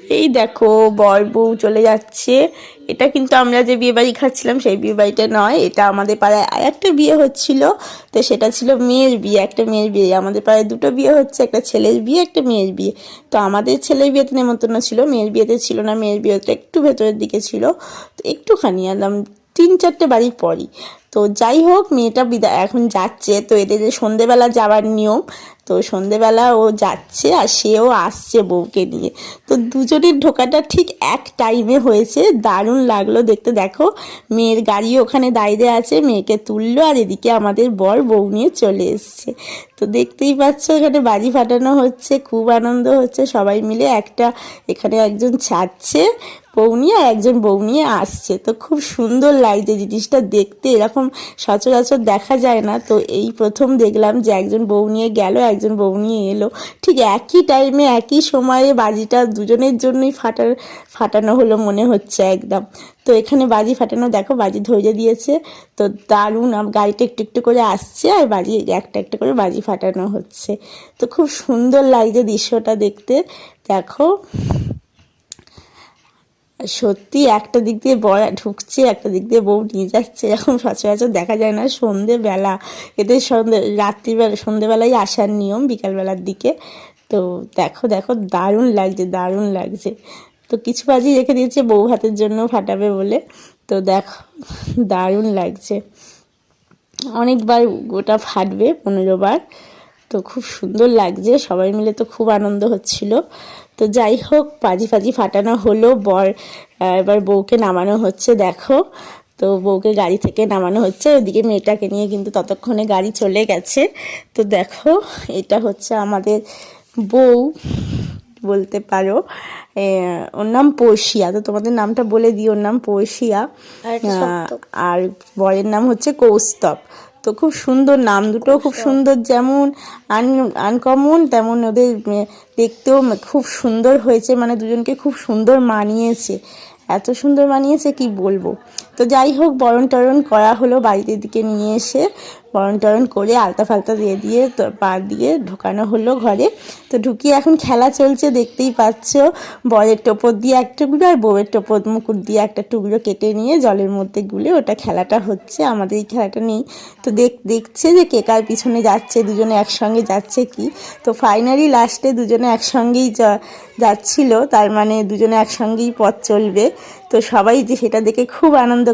এই দেখো, বর বউ চলে যাচ্ছে। এটা কিন্তু আমরা যে বিয়ে বাড়ি খাচ্ছিলাম, সেই বিয়ে বাড়িটা নয়। এটা আমাদের পাড়ায় আর একটা বিয়ে হচ্ছিল। তো সেটা ছিল মেয়ের বিয়ে, একটা মেয়ের বিয়ে। আমাদের পাড়ায় দুটো বিয়ে হচ্ছে, একটা ছেলের বিয়ে, একটা মেয়ের বিয়ে। তো আমাদের ছেলের বিয়েতে নেমন্তন্ন ছিল, মেয়ের বিয়েতে ছিল না, মেয়ের বিয়েতে একটু ভেতরের দিকে ছিল। তো একটুখানি একদম তিন চারটে বাড়ির পরই। তো যাই হোক, মেয়েটা বিদায় এখন যাচ্ছে। তো এদের যে সন্ধেবেলা যাওয়ার নিয়ম তো সন্ধেবেলা ও যাচ্ছে আর সেও আসছে বউকে নিয়ে। তো দুজনের ঢোকাটা ঠিক এক টাইমে হয়েছে। দারুণ লাগল দেখতে। দেখো, মেয়ের গাড়ি ওখানে দাঁড়িয়ে আছে, মেয়েকে তুললো আর এদিকে আমাদের বর বউ নিয়ে চলে এসছে। তো দেখতেই পাচ্ছ, এখানে বাজি ফাটানো হচ্ছে, খুব আনন্দ হচ্ছে। সবাই মিলে একটা, এখানে একজন ছাড়ছে বউ নিয়ে আর একজন বউ নিয়ে আসছে। তো খুব সুন্দর লাগছে জিনিসটা দেখতে, এরকম সচরাচর দেখা যায় না। তো এই প্রথম দেখলাম যে একজন বউ নিয়ে গেল, একজন বউ নিয়ে এলো। ঠিক একই টাইমে একই সময়ে বাজিটা দুজনের জন্যই ফাটার, ফাটানো হলো মনে হচ্ছে একদম। তো এখানে বাজি ফাটানো, দেখো বাজি ধরে দিয়েছে। তো দারুণ গাড়িটা একটু একটু করে আসছে আর বাজি, একটা একটা করে বাজি ফাটানো হচ্ছে। তো খুব সুন্দর লাগছে দৃশ্যটা দেখতে। দেখো, সত্যি একটা দিক দিয়ে বর ঢুকছে, একটা দিক দিয়ে বউ নিয়ে যাচ্ছে। এরকম সচরাচর দেখা যায় না সন্ধেবেলা, এদের সন্ধে, রাত্রিবেলা, সন্ধেবেলায় আসার নিয়ম বিকালবেলার দিকে। তো দেখো দেখো, দারুণ লাগছে দারুণ লাগছে। তো কিছু বাজি রেখে দিয়েছে, বউ হাতের জন্য ফাটাবে বলে। তো দেখো, দারুণ লাগছে। অনেকবার গোটা ফাটবে পনেরো বার। তো খুব সুন্দর লাগছে, সবাই মিলে তো খুব আনন্দ হচ্ছিল। তো যাই হোক পাজি ফাজি ফাটানো হলো, বর এবার বউকে নামানো হচ্ছে, দেখো। তো বউকে গাড়ি থেকে নামানো হচ্ছে ওদিকে মেয়েটাকে নিয়ে কিন্তু ততক্ষণে গাড়ি চলে গেছে। তো দেখো, এটা হচ্ছে আমাদের বউ। বলতে পারো। ওর নাম পড়শিয়া তো তোমাদের নামটা বলে দিই ওর নাম আহ, আর বরের নাম হচ্ছে কৌস্তব। তো খুব সুন্দর নাম দুটো খুব সুন্দর যেমন আন আনকমন তেমন ওদের দেখতেও খুব সুন্দর হয়েছে মানে দুজনকে খুব সুন্দর মানিয়েছে। এত সুন্দর মানিয়েছে কি বলব? তো যাই হোক বরণ টরণ করা হলো বাড়িতে দিকে নিয়ে এসে। বরণ টরণ করে আলতা ফালতা দিয়ে দিয়ে পা দিয়ে ঢোকানো হলো ঘরে। তো ঢুকিয়ে এখন খেলা চলছে, দেখতেই পাচ্ছ। বরের টোপর দিয়ে এক টুকরো আর বউয়ের টোপর মুকুট দিয়ে একটা টুকরো কেটে নিয়ে জলের মধ্যে গুলে ওটা খেলাটা হচ্ছে। আমাদের এই খেলাটা নেই। তো দেখ, দেখছে যে কে কার পিছনে যাচ্ছে, দুজনে একসঙ্গে যাচ্ছে কি? তো ফাইনালি লাস্টে দুজনে একসঙ্গেই যাচ্ছিল। তার মানে দুজনে একসঙ্গেই পথ চলবে। তো সবাই যে সেটা দেখে খুব আনন্দ